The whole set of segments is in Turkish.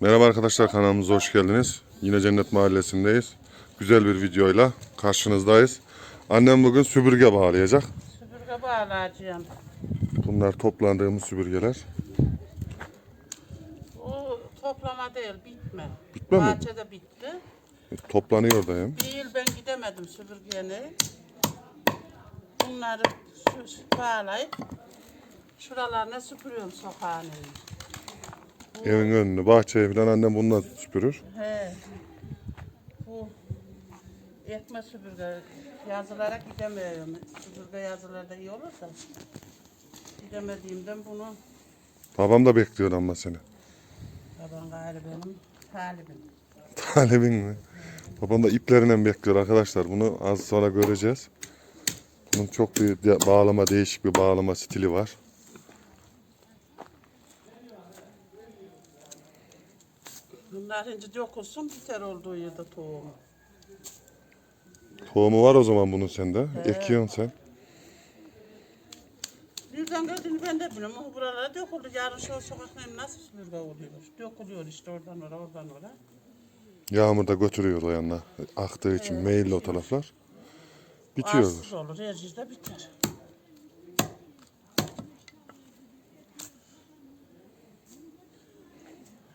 Merhaba arkadaşlar kanalımıza hoş geldiniz. Yine Cennet Mahallesi'ndeyiz. Güzel bir videoyla karşınızdayız. Annem bugün süpürge bağlayacak. Süpürge bağlayacağım. Bunlar toplandığımız süpürgeler. O toplama değil, bitme. Bitme mi? Bahçede bitti. Toplanıyor da hem. Bir yıl ben gidemedim süpürgeni. Bunları bağlayıp şuralarına süpürüyorum sokağın önünü. Evin önünü, bahçeyi falan annem bundan süpürür. He. Bu ekme süpürge yazılara gidemiyorum. Süpürge yazılarda iyi olursa. Gidemediğimden bunu Babam da bekliyor ama seni. baban gayrı benim talibim. Talebin mi? Babam da iplerinden bekliyor arkadaşlar. Bunu az sonra göreceğiz. Bunun çok bir de- bağlama, değişik bir bağlama stili var. Bunlar ince dokunsun biter olduğu yerde tohumu. Tohumu var o zaman bunun sende. Ekiyorsun sen. Nereden geldiğini ben de bilmiyorum. O buralara döküldü. Yarın şu sokaklarım nasıl süpürge oluyor? Dökülüyor işte oradan oraya, oradan oraya. Yağmurda götürüyor o yanına. Aktığı için meyilli o taraflar. Bitiyorlar. Arsız olur, her yerde biter.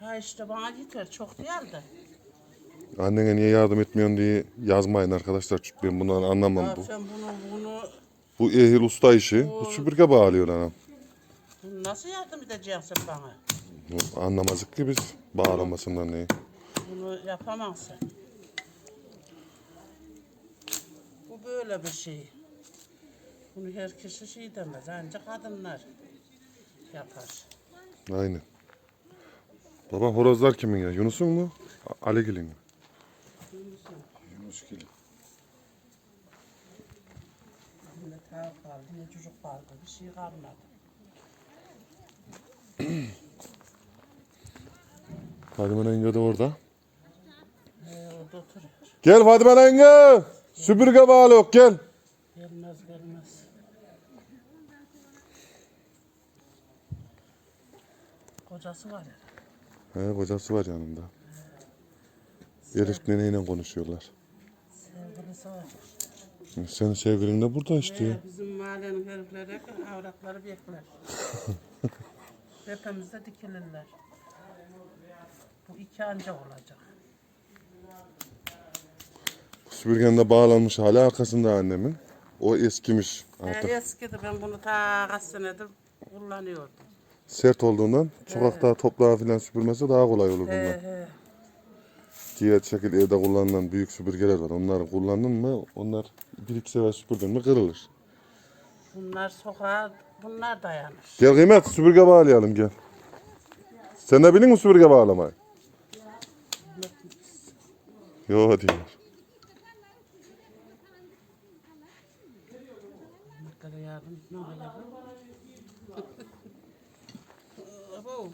Ha işte bana yeter, çok değil de. Annene niye yardım etmiyorsun diye yazmayın arkadaşlar. Çünkü ben bundan anlamam. Ya Bu, sen bunu, bunu, bu ehil usta işi. Bu süpürge bağlıyor anam. bunu nasıl yardım edeceksin bana? Bu Anlamazdık ki biz bağlamasından neyi. Bunu yapamazsın. Bu böyle bir şey. Bunu herkes şey demez. Ancak kadınlar yapar. Aynen. Baba horozlar kimin ya? Yunus'un mu? A- Aligil'in mi? Yunus Gil. Ne tavuk kaldı, ne çocuk kaldı. Bir şey kalmadı. Fadime yenge de orada. Ee, orada oturuyor. Gel Fadime yenge. Süpürge bağlıyor gel. Gelmez gelmez. Kocası var ya. He kocası var yanında. Elif neneyle konuşuyorlar. Sevgilisi var. Senin sevgilin de burada işte. Ee, bizim mahallenin herifleri avratları bekler. Tepemizde dikilirler. Bu iki anca olacak. Süpürgenin de bağlanmış hali arkasında annemin. O eskimiş Ee, artık. eskidi ben bunu ta kaç senedir kullanıyordum. Sert olduğundan sokakta toprağı falan süpürmesi daha kolay olur bunlar. he. Diğer şekil evde kullanılan büyük süpürgeler var. Onları kullandın mı onlar bir iki sefer süpürdün mü kırılır. Bunlar sokağa, bunlar dayanır. Gel kıymet süpürge bağlayalım gel. Sen de bilin mi süpürge bağlamayı? Yo diyor. Bunlara yardım ne olacak? Abo.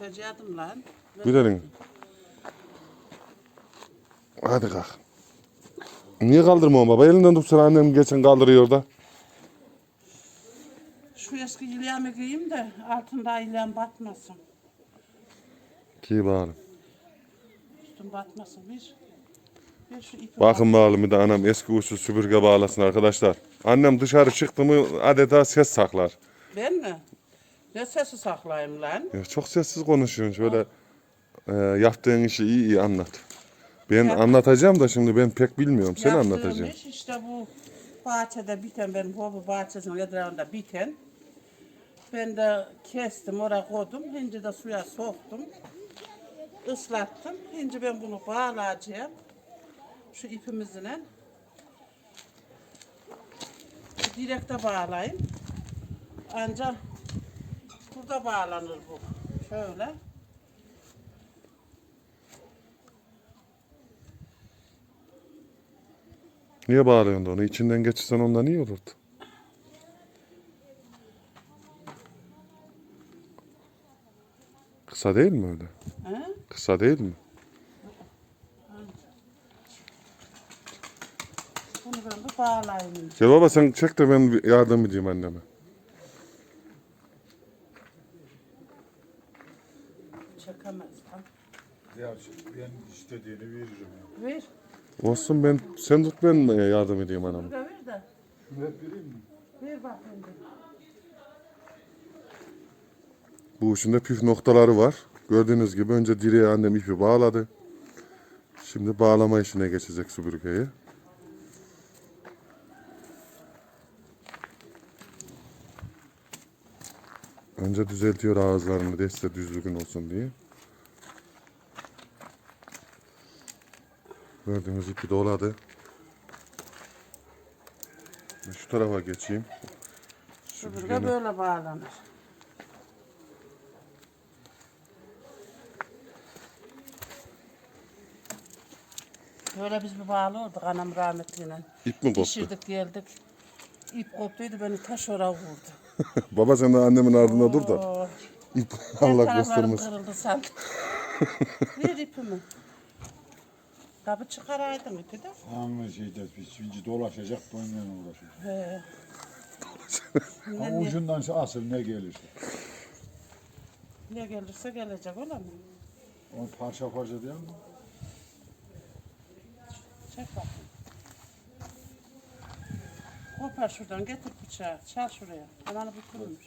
Düşeceğim lan. Gidelim. Hadi kalk. Niye kaldırmıyorsun baba? Elinden tutsana annem geçen kaldırıyor da. Şu eski yılyamı giyeyim de altında yılyam batmasın. Ki bağlı. Üstüm batmasın bir. Bir şu ipi Bakın bağlı bir de anam eski usul süpürge bağlasın arkadaşlar. Annem dışarı çıktı mı adeta ses saklar. Ben mi? Ne sesi saklayayım lan? Ya çok sessiz konuşuyorsun şöyle e, yaptığın işi iyi iyi anlat. Ben anlatacağım da şimdi ben pek bilmiyorum. Sen Yaptığım anlatacaksın. iş işte bu bahçede biten benim hobi bahçesinin etrafında biten. Ben de kestim oraya koydum. Hinci de suya soktum. Islattım. Hinci ben bunu bağlayacağım. Şu ipimizle. Direkte bağlayayım. Ancak burada bağlanır bu. Şöyle. Niye bağlıyorsun onu? İçinden geçirsen ondan iyi olurdu. Kısa değil mi öyle? He? Kısa değil mi? Bunu ben bir bağlayayım. Gel baba sen çek de ben yardım edeyim anneme. çekemez lan. Ya ben istediğini veririm. ya. Ver. Olsun ben sen tut ben yardım edeyim. Burada ver de. Şunu hep vereyim mi? Ver bakayım. Bu işin de püf noktaları var. Gördüğünüz gibi önce direğe annem ipi bağladı. Şimdi bağlama işine geçecek süpürgeyi. Önce düzeltiyor ağızlarını deste düzgün olsun diye. Gördüğünüz ipi doladı. Şu tarafa geçeyim. Süpürge böyle bağlanır. Böyle biz bir bağlıyorduk anam rahmetliyle. İp mi koptu? Pişirdik geldik. İp koptuydu beni taş oraya vurdu. Baba sen de annemin ardında dur da. İp Allah göstermesin. kırıldı sanki. Ver ipimi. Tabi çıkaraydın ipi de. Hangi şeyde biz şimdi dolaşacak boyunla uğraşacak. He. Ama ne, ucundan asıl ne gelirse. ne gelirse gelecek öyle mi? Onu parça parça değil mi? Çek bakayım. Kopar şuradan getir bıçağı. Çal şuraya. Ananı bitirmiş.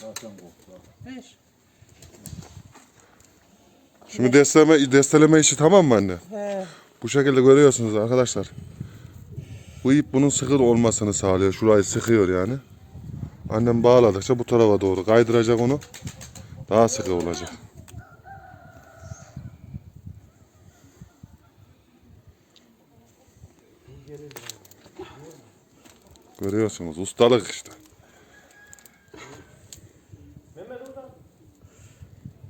Zaten koptu. Ver. Şimdi desteleme, desteleme işi tamam mı anne? He. Bu şekilde görüyorsunuz arkadaşlar. Bu ip bunun sıkı olmasını sağlıyor. Şurayı sıkıyor yani. Annem bağladıkça bu tarafa doğru kaydıracak onu. Daha sıkı olacak. Görüyorsunuz ustalık işte. Mehmet orada.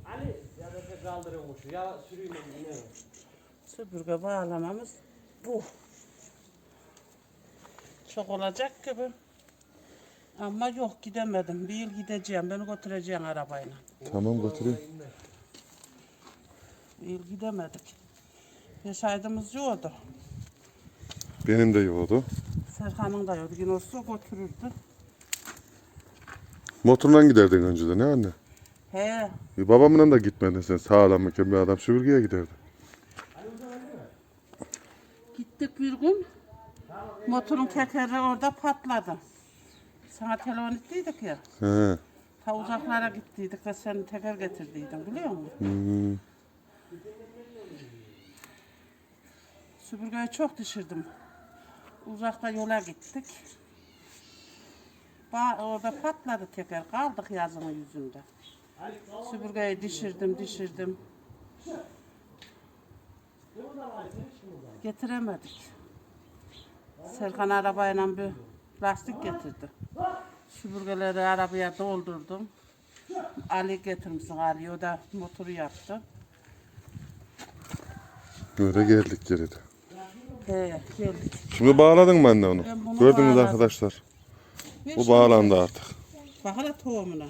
Ali ya da sen kaldırıyormuş ya sürüyün yine. Süpürge bağlamamız bu. Çok olacak gibi. Ama yok gidemedim. Bir yıl gideceğim. Beni götüreceğim arabayla. Tamam götüreyim. Bir yıl gidemedik. Beş aydımız yoktu. Benim de yoğdu. Serkan'ın da yoktu. Yine olsa götürürdü. Motorla giderdin önceden ne anne? He. E, babamla da gitmedin sen sağlam mükemmel bir adam süpürgeye giderdi. Gittik bir gün. Motorun tekeri orada patladı. Sana telefon ettiydik ya. He. Ta uzaklara gittiydik ve sen teker getirdiydin biliyor musun? Hmm. Süpürgeyi çok düşürdüm. Uzakta yola gittik. Ba orada patladı teker. Kaldık yazının yüzünde. Süpürgeyi düşürdüm, düşürdüm. Getiremedik. Serkan arabayla bir lastik getirdi. Süpürgeleri arabaya doldurdum. Ali getirmişsin Ali. O da motoru yaptı. Böyle geldik geri de. He, geldik. Şimdi bağladın mı anne onu? Ben bunu Gördünüz bağladım. arkadaşlar. Bu şunu. bağlandı artık. Bak hele tohumuna.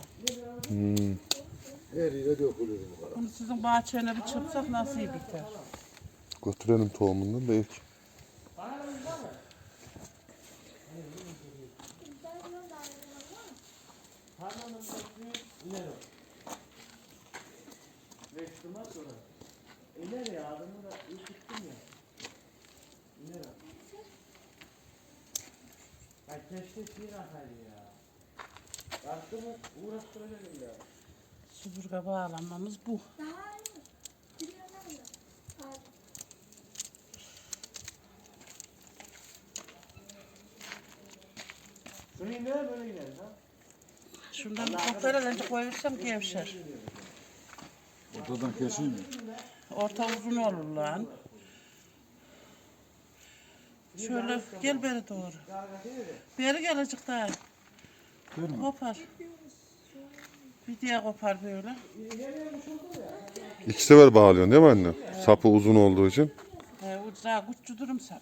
Her yere dökülür bu Bunu sizin bahçene bir çırpsak nasıl iyi biter? Götürelim tohumundan da ilk. İner ya adamı da iyi tuttum ya. İner abi. Ya keşke şey rakaydı ya. Baktı mı uğraştıracak illa. Süpürge bağlamamız bu. Şundan kopyalar önce koyursam gevşer. Ortadan keseyim mi? Orta uzun olur lan. Şöyle gel beri doğru. Beri gelecek daha. Kopar. Bir diye kopar böyle. İki sefer bağlıyorsun değil mi anne? Sapı uzun olduğu için. He, ucuna küçük durum sapı.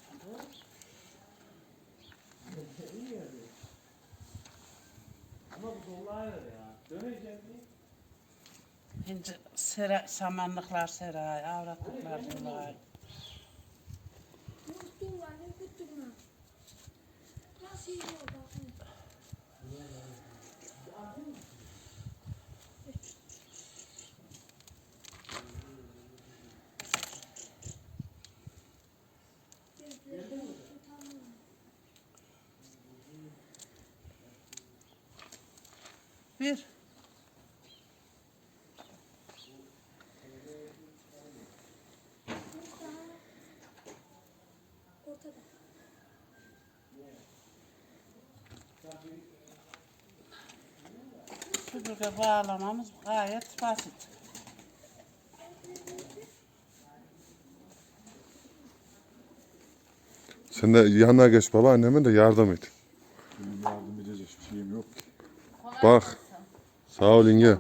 Ama bu dolu ayrı ya. Dönecek mi? Şimdi sera, samanlıklar seray, avratlıklar götürme. Nasıl yiyor Süpürge bağlamamız gayet basit. Sen de yanına geç baba annemin de yardım et. Benim yardım edecek bir şeyim yok ki. Bak. Sağ ol yenge.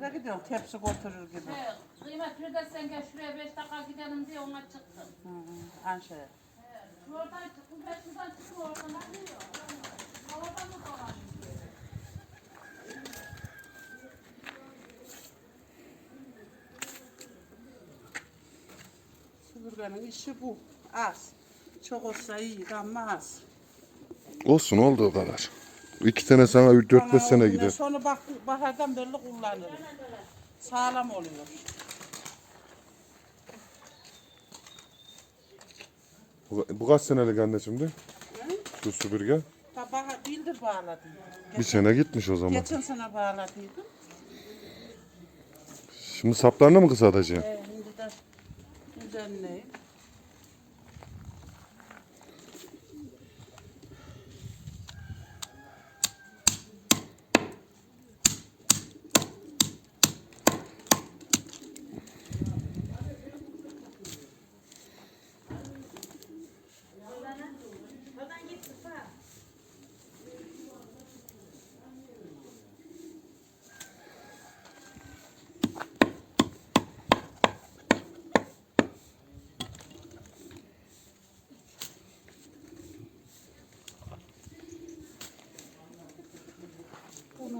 Nereye gidiyorsun? Tepsi götürür gibi. He, Kıymet bir de sen gel şuraya beş dakika gidelim diye ona çıktım. Hı hı. Anşehir. Şuradan çıktım, ben şuradan çıktım oradan arıyor. Süpürgenin işi bu. Az. Çok olsa iyi ama az. Olsun olduğu kadar. İki sene sana 4-5 sene gider. Sonra bak, bahardan belli kullanırım. Sağlam oluyor. Bu, bu kaç senelik anne şimdi? Şu süpürge. Ha, bahar bildir bağladım. Bir sene gitmiş o zaman. Geçen sene bağladıydım. Şimdi saplarını mı kısaltacaksın? De জন্যে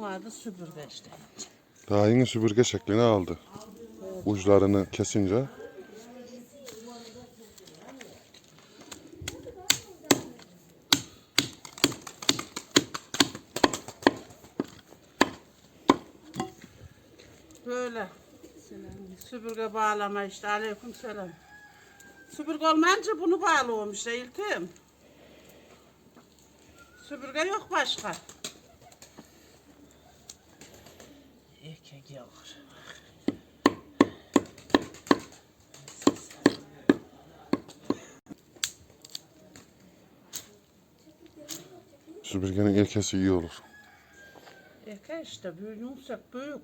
Adı süpürge işte. Daha yeni süpürge şeklini aldı. Uçlarını kesince. Böyle. Süpürge bağlama işte. Aleyküm selam. Süpürge olmayınca bunu bağlıyorum işte İltim. Süpürge yok başka. Süpürgenin ilkesi iyi olur. Erkek işte büyük yumuşak büyük.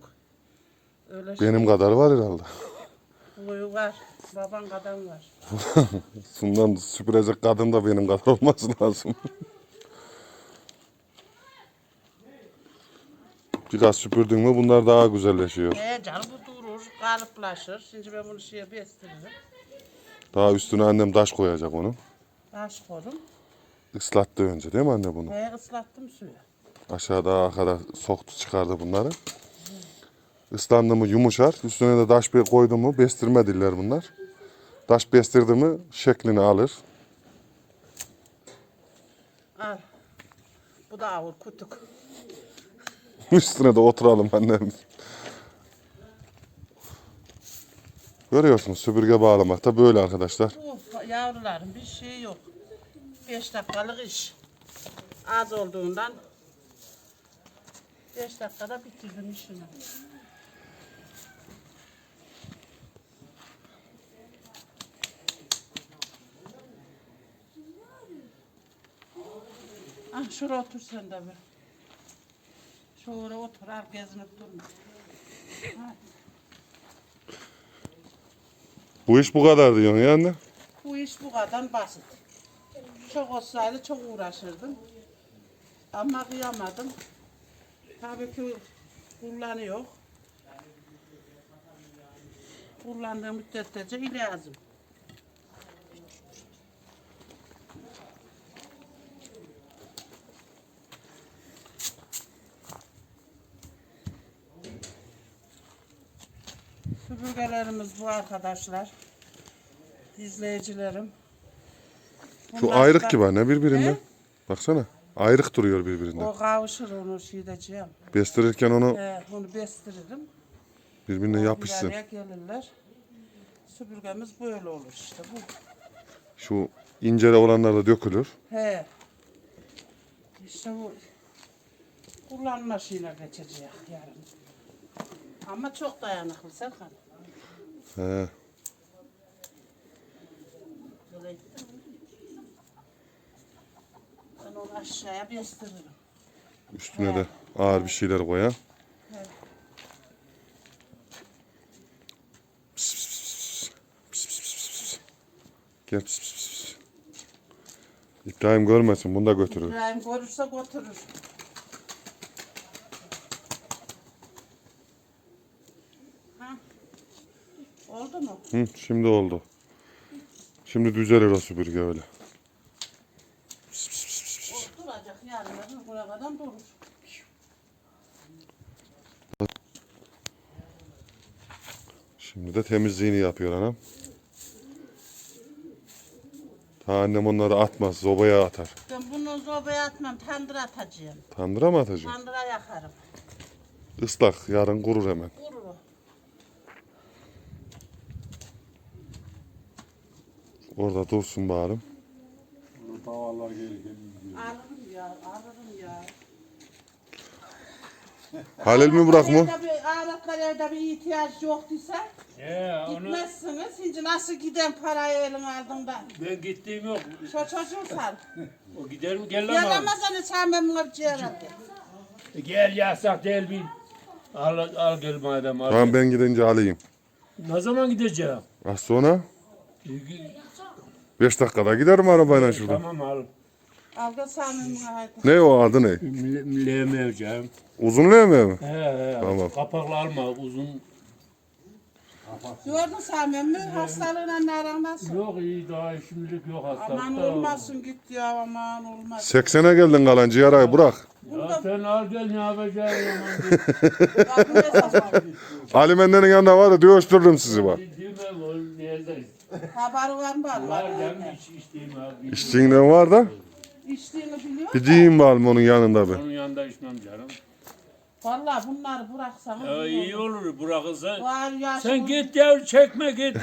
Öyle Benim kadar var herhalde. şey boyu var. Baban kadar var. Bundan süpürecek kadın da benim kadar olması lazım. Biraz süpürdün mü bunlar daha güzelleşiyor. He canım bu durur, kalıplaşır. Şimdi ben bunu şeye bestiririm. Daha üstüne annem taş koyacak onu. Taş koydum. Islattı önce değil mi anne bunu? He ıslattım suyu. Aşağıda arkada soktu çıkardı bunları. Islandı mı yumuşar. Üstüne de taş bir koydu mu bestirme diller bunlar. Taş bestirdi mi şeklini alır. Al. Bu da avur kutuk. Üstüne de oturalım annem. Görüyorsunuz süpürge bağlamak da böyle arkadaşlar. Bu yavruların bir şey yok. Beş dakikalık iş. Az olduğundan beş dakikada bitirdim işimi. Ah şuraya otur sen de bir. Şuraya otur, al gezinip durma. Ha, Bu iş bu kadar diyorsun ya anne. Bu iş bu kadar basit. Çok olsaydı çok uğraşırdım. Ama kıyamadım. Tabii ki kullanıyor. Kullandığım müddetçe ilazım. Süpürgelerimiz bu arkadaşlar. İzleyicilerim. Şu Bunlar ayrık da- gibi anne birbirinden. He? Baksana. Ayrık duruyor birbirinden. O kavuşur onu şeydeciğim. Bestirirken onu Ee, onu bestiririm. birbirine yapışsın. Bir araya gelirler. Süpürgemiz böyle olur işte bu. Şu incele olanlar da dökülür. He. İşte bu kullanma şeyine geçecek yarın. Ama çok dayanıklı Serkan. He. Böyle Ben onu aşağıya bastırırım. Üstüne de ağır bir şeyler pıs. Gel pıs pıs pıs. İbrahim görmesin bunu da götürür. İbrahim görürse götürür. Ha? Oldu mu? Hı, şimdi oldu. Şimdi düzelir o süpürge öyle. Şimdi de temizliğini yapıyor anam. Ta annem onları atmaz, sobaya atar. Ben bunu sobaya atmam, tandıra atacağım. Tandıra mı atacak? Tandıra yakarım. Islak, yarın kurur hemen. Kurur o. Orada dursun bağırım. Davarlar gelirken gidiyor. Alırım ya, alırım ya. Halil mi bırak mı? Evde bir, bir ihtiyaç yoktuysa He onu gitmezsiniz. Şimdi nasıl giden parayı elin aldığında? ben gittiğim yok. Şu çocuğu sar. O gider mi gel lan bana. Yaramaz onu sen memnun bir ciğer Gel yasak değil bil. Al, al gel madem al. Tamam ben gidince alayım. Ne zaman gideceğim? Az sonra İyi, 5 dakikada giderim arabayla şuradan. Tamam al. Ne o adı ne? Lemeyeceğim. Uzun levme mi? He he. Tamam. Kapaklı alma uzun. Gördün sen memnun hastalığına ne aran nasıl? Yok iyi daha şimdilik yok hastalık. Aman da. olmasın git ya aman olmaz. 80'e geldin kalancı yarayı bırak. Ya sen al gel ne yapacaksın aman. Ali bendenin yanında var ya dövüştürürüm sizi bak. Haberi var mı? Var Var. canım iç içtiğim abi. İçtiğinden var da İçtiğini biliyor bir musun? diyeyim bakalım onun yanında ben. Onun yanında içmem canım. Valla bunları bıraksanız Ya iyi olur bırakırsa. Var yaşım, Sen git ya çekme git.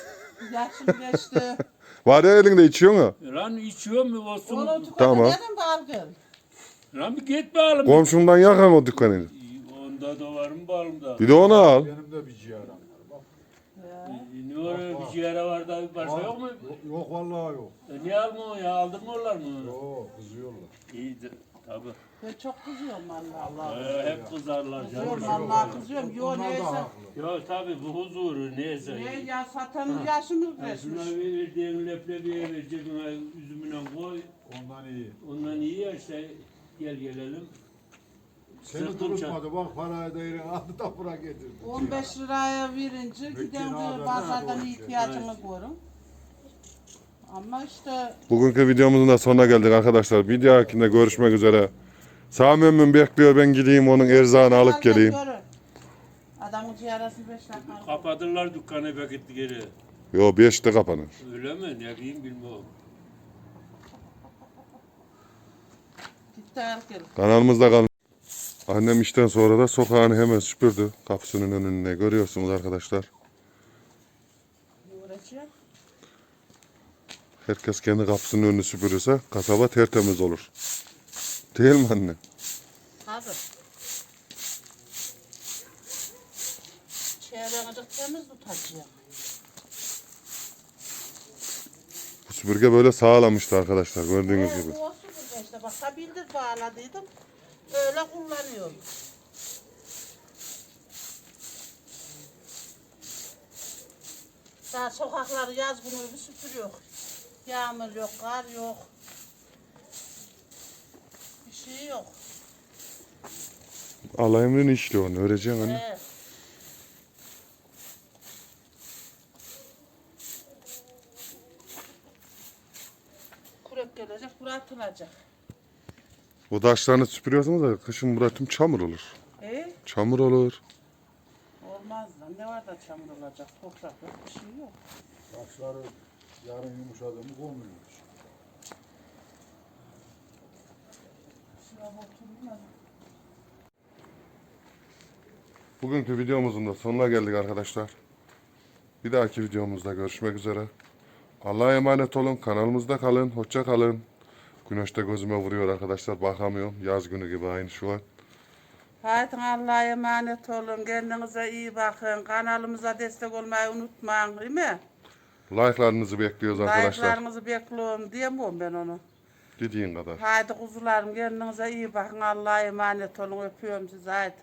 yaşım geçti. Var ya elinde içiyorsun ha. Lan içiyor mu olsun? Onu tükete Tamam. dedim de al gel. Lan bir git bakalım. Komşumdan yakan o dükkanı. Onda da var mı bağımda? Bir de onu al. Benim de bir ciğerim var. Var bir ciğere var da başka yok mu? Yok, yok vallahi yok. E, niye almıyor ya? Aldırmıyorlar mı? Yok kızıyorlar. İyidir. Tabii. Ben çok kızıyorum valla. Ee, hep kızarlar canım. Kızıyorum valla kızıyorum. Yo Onlar da neyse. haklı. Ya tabii bu huzuru neyse. Ne ya satanın yaşımız Ha, geçmiş. Şuna verdiğin leblebiye ver cebine üzümüne koy. Ondan iyi. Ondan iyi ya işte gel gelelim. Seni Sırtım durutmadı bak parayı da yine aldı da bura getirdi. 15 liraya verince giden abi, pazardan nerede ihtiyacını görün. Ama işte Bugünkü videomuzun da sonuna geldik arkadaşlar. Bir dahakinde görüşmek üzere. Sami emmin bekliyor ben gideyim onun erzağını alıp geleyim. Görün. Adamın ciğerası 5 dakika. Kapatırlar dükkanı paket geri. Yo 5'te kapanır. Öyle mi? Ne diyeyim bilmiyorum. Git de al gel. Kanalımızda kalın. Annem işten sonra da sokağını hemen süpürdü. Kapısının önüne görüyorsunuz arkadaşlar. Herkes kendi kapısının önünü süpürürse kasaba tertemiz olur. Değil mi anne? Tabii. Çevrenizi temiz tutacağım. Bu süpürge böyle sağlamıştı arkadaşlar gördüğünüz Evet, gibi. olsun burada işte. Bak bildir bağladıydım. Öyle kullanıyorum. Daha sokakları yaz günü bir süpürüyor. Yağmur yok, kar yok. Bir şey yok. Allah emrini işliyor onu öğreceksin anne. Evet. Kurek gelecek, bura atılacak. Bu taşlarını süpürüyorsunuz da kışın burası tüm çamur olur. E? Çamur olur. Olmaz lan. Ne var da çamur olacak? Toprak yok, bir şey yok. Taşları yarın yumuşadı mı koymuyormuş. Şuraya oturayım da. Bugünkü videomuzun da sonuna geldik arkadaşlar. Bir dahaki videomuzda görüşmek üzere. Allah'a emanet olun. Kanalımızda kalın. Hoşça kalın. Güneş de gözüme vuruyor arkadaşlar. Bakamıyorum. Yaz günü gibi aynı şu an. Haydi Allah'a emanet olun. Kendinize iyi bakın. Kanalımıza destek olmayı unutmayın değil mi? Like'larınızı bekliyoruz arkadaşlar. Like'larınızı bekliyorum diyemiyorum ben onu. Dediğin kadar. Haydi kuzularım kendinize iyi bakın. Allah'a emanet olun. Öpüyorum sizi. Haydi.